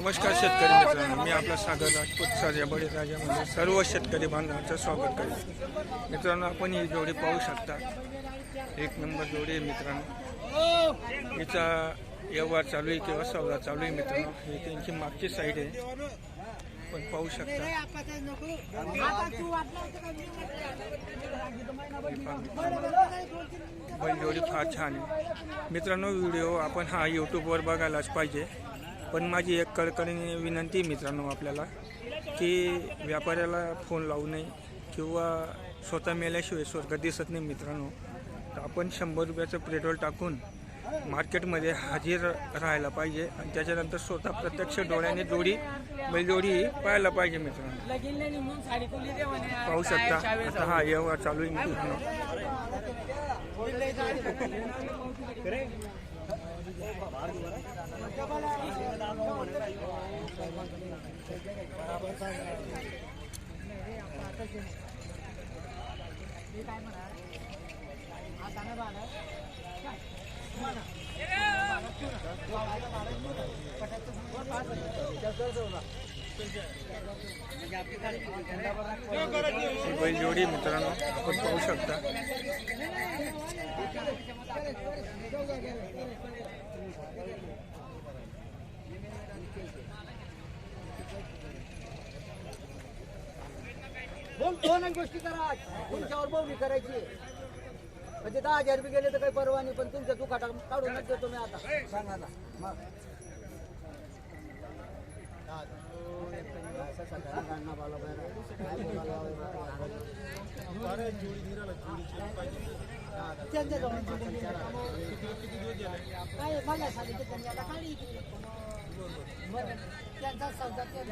नमस्कार शेतकरी मित्रांनो मी आपला सागर राजपूत साजा या बळीराजामध्ये सर्व शेतकरी बांधवांचं स्वागत करेन. मित्रांनो आपण ही जोडी पाहू शकता. एक नंबर जोडी आहे मित्रांनो. हिचा व्यवहार चालू आहे किंवा सौदा चालू आहे मित्रांनो. ही त्यांची मागची साईड आहे. पण पाहू शकता. बैलजोडी फार छान आहे. मित्रांनो व्हिडिओ आपण हा यूट्यूबवर बघायलाच पाहिजे. पण माझी एक कळकळीने विनंती आहे मित्रांनो आपल्याला की व्यापाऱ्याला फोन लावू नये किंवा स्वतः मेल्याशिवाय स्वर्ग दिसत नाही मित्रांनो. तर आपण शंभर रुपयाचं पेट्रोल टाकून मार्केटमध्ये हजर राहायला पाहिजे. आणि त्याच्यानंतर स्वतः प्रत्यक्ष डोळ्याने जोडी बैलजोडी पाहायला पाहिजे मित्रांनो. पाहू शकता. आता हा व्यवहार चालू आहे मित्रांनो. बैल जोडी मित्रांनो आपण पाहू शकता. बोल दोन गोष्टी करा. तुमच्यावर बोलणी करायची. म्हणजे दहा हजार रुपये गेले तर काही परवा नाही पण तुमच्या दुखाटा काढूनच देतो मी आता. सांगा ना. मग. काय मला सांगितलं त्यांचा सौदा ते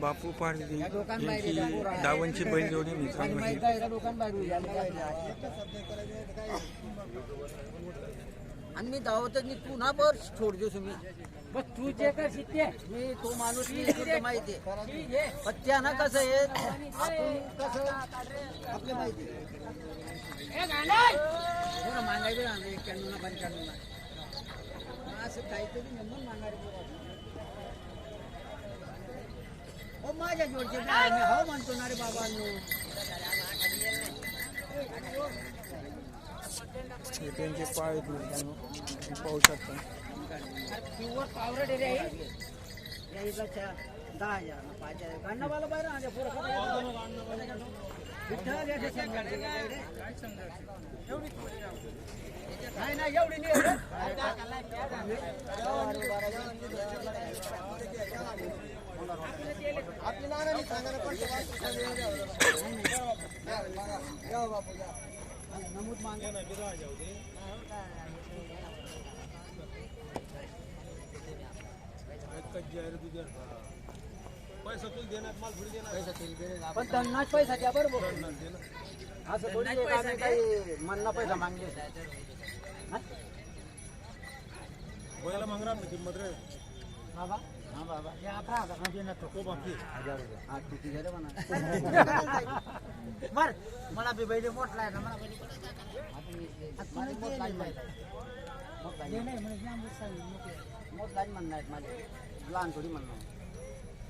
बापू पारधी यांची डावांची बैलजोडी मित्रांनो ही आणि मी धावतच मी पुन्हा बर सोड देऊ तुम्ही बस तू जे कर शिकते. मी तो माणूस मी तुला माहिती आहे. पण त्यानं कसं आहे आपण कसं आपलं माहिती हो ना, मागायचं ना एक्क्याण्णव ना पंच्याण्णव ना असं काहीतरी म्हणून मागायचं हो माझ्या जोडचे हो म्हणतो ना रे बाबा हे त्यांचे पाय आहेत मित्रांनो तुम्ही पाहू शकता. प्युअर दहा हजार ना पाच हजार. गाणं बाहेर आणले पुरं विठ्ठल याचे शेतकरी नाही नाही एवढी नाही आपली नारायणी जाऊ दे नमूद पण त्यांनाच पैसा द्या बरोबर असं थोडी आहे का आम्ही काही मन्ना पैसा मागले हा? बाबा? हा बाबा. हे अकरा हजार. ना देणार तो. हजार रुपये. हा तू तिघे रे म्हणा? बर मला बी बैल मोठला आहे ना मला बैल माझी मोठ लाईन मोठ लाईन म्हणणं आहेत माझे. लहान थोडी म्हणणं आहे.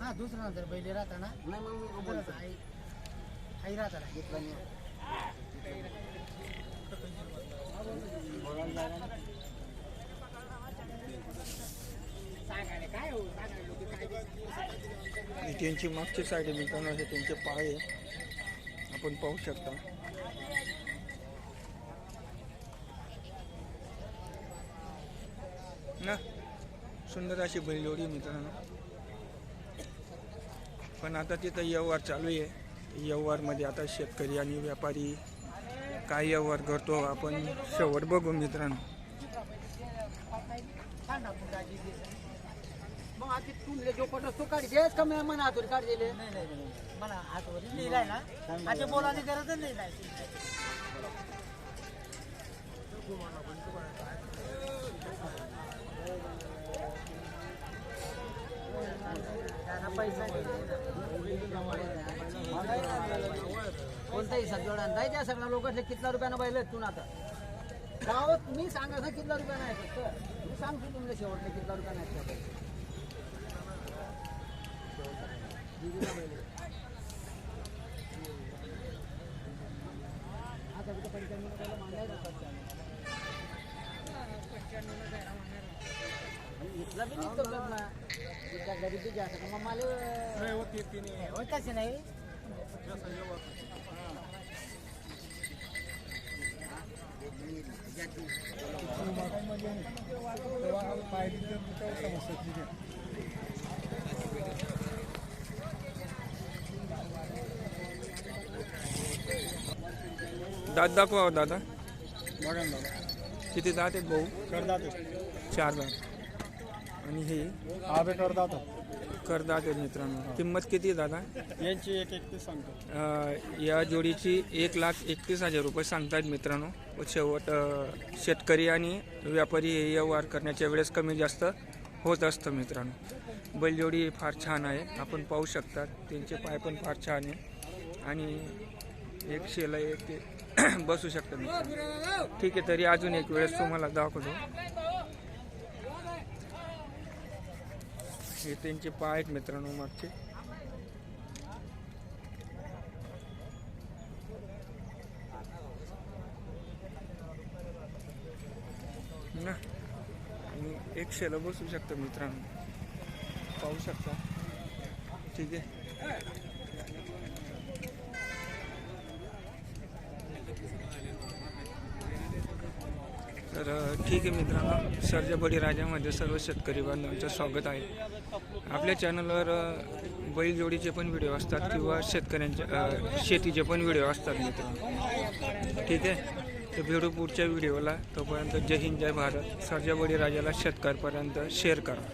हा दुसरा नंतर बैले राहता ना नाही मग मी बोलतो. आई आई राहता ना घेतला नाही ही? त्यांची मागची साईड आहे मित्रांनो हे त्यांचे पाय आहे. आपण पाहू शकता. ना सुंदर अशी बैलजोडी आहे मित्रांनो. पण आता तिथं व्यवहार चालू आहे. व्यवहारमध्ये आता शेतकरी आणि व्यापारी काय व्यवहार करतो आपण शेवट बघू मित्रांनो जो पटो तो काढ घ्यायच का मी मना हातून काढ दिले मला हातवर लिहिलाय ना आता बोलायची गरजच नाही पैसा कोणताही सज्जोडा नाही. त्या सगळ्या लोकांचे कितला रुपयानं बैल तू आता? गावात मी सांगा कितला रुपयानं आहे फक्त? मी सांगतो तुमच्या शेवटले कितला रुपयानं आहे त्या बैल. दिदीला बैल आहे. आता कुठं पंच्याण्णव रुपयाला मागायला सध्या. आणि इथला बी निघतो बघ ना इथल्या गरिबी घ्या मग मला होताच नाही दात दाखवा हो दादा. बघा ना दादा. किती दात आहेत भाऊ? करदात चार दात. आणि हे आबे करदात. करदात आहेत मित्रांनो किंमत किती आहे दादा? यांची एक एक ते सांगतो अ, या जोडीची एक लाख एकतीस हजार रुपये सांगतायत मित्रांनो. व शेवट अ, शेतकरी आणि व्यापारी हे व्यवहार करण्याच्या वेळेस कमी जास्त होत असतं मित्रांनो. बैलजोडी फार छान आहे. आपण पाहू शकतात. त्यांचे पाय पण फार छान आहे. आणि एक शेला एक ते बसू शकतं मित्रांनो. ठीक आहे तरी अजून एक वेळेस तुम्हाला दाखवतो. हे त्यांचे पाय आहेत मित्रांनो मागचे. ना आणि एक शेला बसू शकता मित्रांनो. पाहू शकता. ठीक आहे. तर ठीक आहे मित्रांनो. सर्जा बळीराजामध्ये सर्व शेतकरी बांधवांचं स्वागत आहे. आपल्या चॅनलवर बैलजोडीचे पण व्हिडिओ असतात किंवा शेतकऱ्यांच्या शेतीचे पण व्हिडिओ असतात मित्रांनो. ठीक आहे? तर भेटू पुढच्या व्हिडिओला तोपर्यंत जय हिंद जय भारत. सर्जा बळीराजाला शेतकऱ्यापर्यंत शेअर करा.